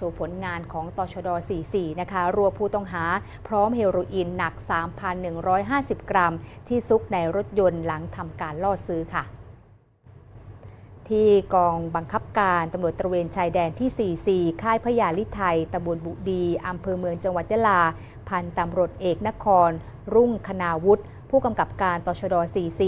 ชว์ผลงานของตชด 44 นะคะรัวผู้ต้องหา พร้อมเฮโรอีนหนัก 3,150 กรัม ที่ซุกในรถยนต์หลังทำการล่อซื้อค่ะที่กองบังคับการตำรวจตระเวนชายแดนที่ 44 ค่ายพญาลิไทยตำบลบุดี อำเภอเมืองจังหวัดยะลา พันตำรวจเอกนคร รุ่งคณาวุฒิ ผู้กำกับการตชด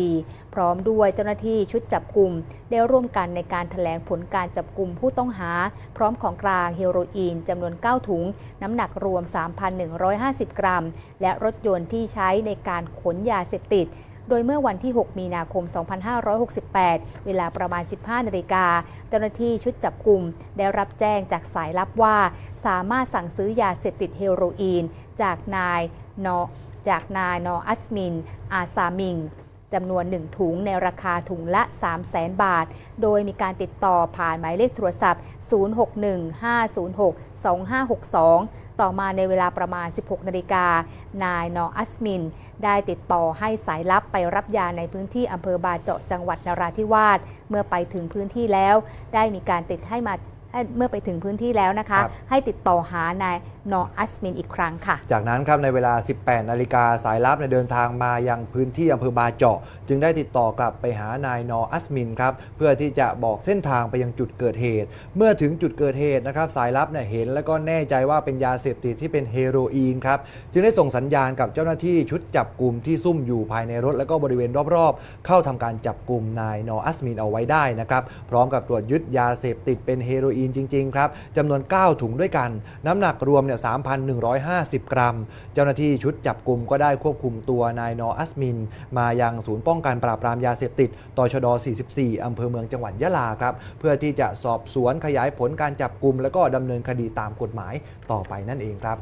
44 พร้อมด้วยเจ้าหน้าที่ชุดจับกลุ่ม ได้ร่วมกันในการถแถลงผลการจับกลุ่มผู้ต้องหา พร้อมของกลางเฮโรอีนจำนวน 9 ถุง น้ำหนักรวม 3,150 กรัม และรถยนต์ที่ใช้ในการขนยาเสพติดโดยเมื่อวันที่ 6 มีนาคม 2568 เวลาประมาณ 15 นาฬิกา เจ้าหน้าที่ชุดจับกลุ่ม ได้รับแจ้งจากสายลับว่า สามารถสั่งซื้อยาเสพติดเฮโรอีน จากนายเนอ จากนายนออัสมิน อาซามิงจำนวน 1 ถุงในราคาถุงละ 3 0 0แสนบาท โดยมีการติดต่อผ่านหมายเลขโทรศัพท์ 0615062562 ต่อมาในเวลาประมาณ 16 นาฬิกา นายนออัสมิน ได้ติดต่อให้สายลับไปรับยาในพื้นที่อำเภอบาเจาะจังหวัดนราธิวาส เมื่อไปถึงพื้นที่แล้ว ได้มีการติดให้มาให้เมื่อไปถึงพื้นที่แล้วนะคะครับให้ติดต่อหานาย นออัสมินอีกครั้งค่ะ จากนั้นครับในเวลา 18 นาฬิกาสายลับในเดินทางมายังพื้นที่อำเภอบาเจาะ จึงได้ติดต่อกลับไปหานายนออัสมินครับเพื่อที่จะบอกเส้นทางไปยังจุดเกิดเหตุ เมื่อถึงจุดเกิดเหตุนะครับสายลับเนี่ยเห็นแล้วก็แน่ใจว่าเป็นยาเสพติดที่เป็นเฮโรอีนครับจึงได้ส่งสัญญาณกับเจ้าหน้าที่ชุดจับกลุ่มที่ซุ่มอยู่ภายในรถ แล้วก็บริเวณรอบๆ เข้าทำการจับกลุ่มนายนออัสมินเอาไว้ได้นะครับพร้อมกับตรวจยึดยาเสพติดเป็นเฮโรอีนจริงๆครับจำนวน 9 ถุงด้วยกัน น้ำหนักรวมเนี่ย3,150 กรัม เจ้าหน้าที่ชุดจับกลุ่มก็ได้ควบคุมตัวนายนออัสมิน มายังศูนย์ป้องกันปราบปรามยาเสพติดตชด 44 อำเภอเมืองจังหวัดยะลาครับ เพื่อที่จะสอบสวนขยายผลการจับกลุ่มแล้วก็ดำเนินคดีตามกฎหมายต่อไปนั่นเองครับ